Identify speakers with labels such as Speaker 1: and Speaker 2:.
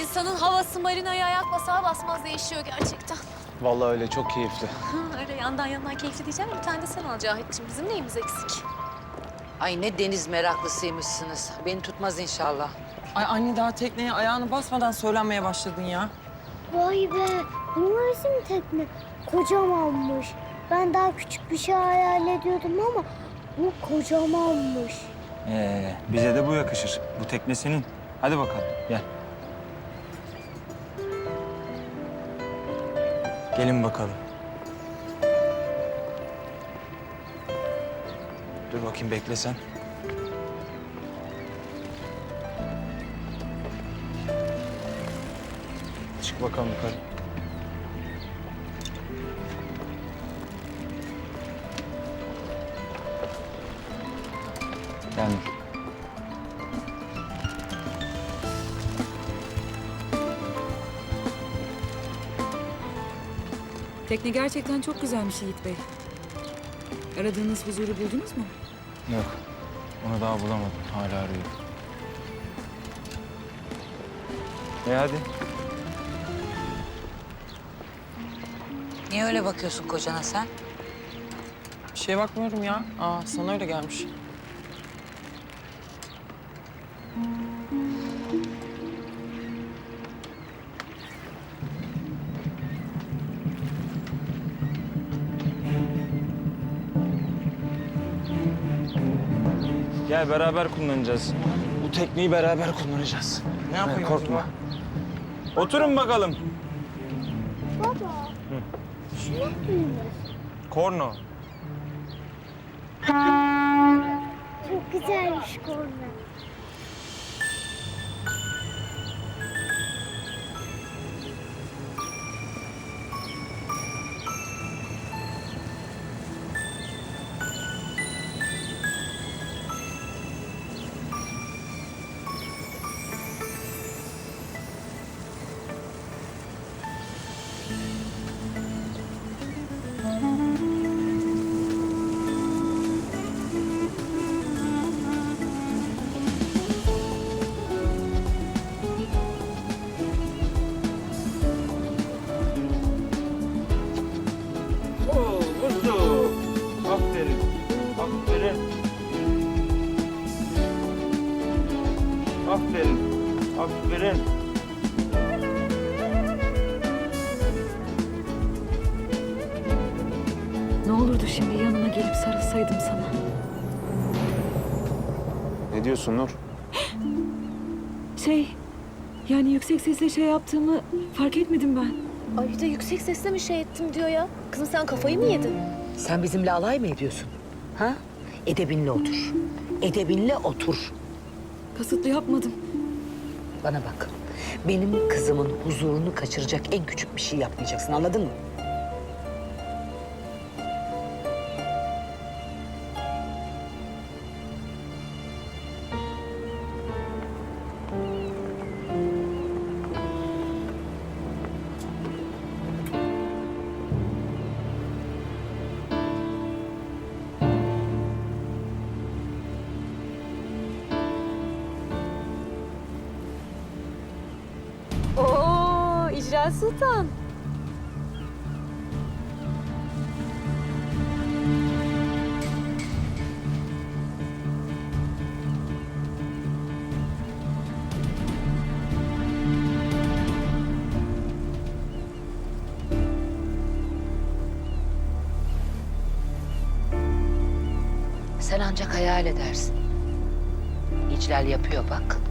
Speaker 1: İnsanın havası marinaya ayak basağı basmaz değişiyor gerçekten.
Speaker 2: Vallahi öyle çok keyifli.
Speaker 1: Öyle yandan yandan keyifli diyeceğim bir tane de sen al Cahit'ciğim. Bizim neyimiz eksik?
Speaker 3: Ay ne deniz meraklısıymışsınız. Beni tutmaz inşallah.
Speaker 4: Ay anne daha tekneye ayağını basmadan söylenmeye başladın ya.
Speaker 5: Vay be, bu nasıl tekne? Kocamanmış. Ben daha küçük bir şey hayal ediyordum ama bu kocamanmış.
Speaker 6: Ee, bize de bu yakışır. Bu tekne senin. Hadi bakalım gel. Gelin bakalım. Dur bakayım bekle sen.
Speaker 2: Çık bakalım yukarı.
Speaker 6: Yani
Speaker 7: Tekne gerçekten çok güzelmiş Yiğit Bey. Aradığınız huzuru buldunuz mu?
Speaker 6: yok. Onu daha bulamadım. Hala arıyorum. E hadi.
Speaker 3: Niye öyle bakıyorsun kocana sen?
Speaker 4: Bir şeye bakmıyorum ya. Aa sana öyle gelmiş.
Speaker 6: Gel beraber kullanacağız. Bu tekneyi beraber kullanacağız.
Speaker 4: Ne yapıyoruz
Speaker 6: korkma. Oturun bakalım.
Speaker 5: Baba, şu ne duymuş?
Speaker 6: Korno.
Speaker 5: Çok güzelmiş korna.
Speaker 6: Aferin.
Speaker 7: Ne olurdu şimdi yanına gelip sarılsaydım sana.
Speaker 2: Ne diyorsun Nur?
Speaker 7: Şey, yani yüksek sesle şey yaptığımı fark etmedim ben.
Speaker 1: Ay bir de yüksek sesle mi şey ettim diyor ya. Kızım sen kafayı mı yedin?
Speaker 3: Sen bizimle alay mı ediyorsun? Ha? Edebinle otur. Edebinle otur.
Speaker 7: Kasıtlı yapmadım.
Speaker 3: Bana bak. Benim kızımın huzurunu kaçıracak en küçük bir şey yapmayacaksın anladın mı?
Speaker 1: İcra Sultan.
Speaker 3: Sen ancak hayal edersin. İclal yapıyor bak.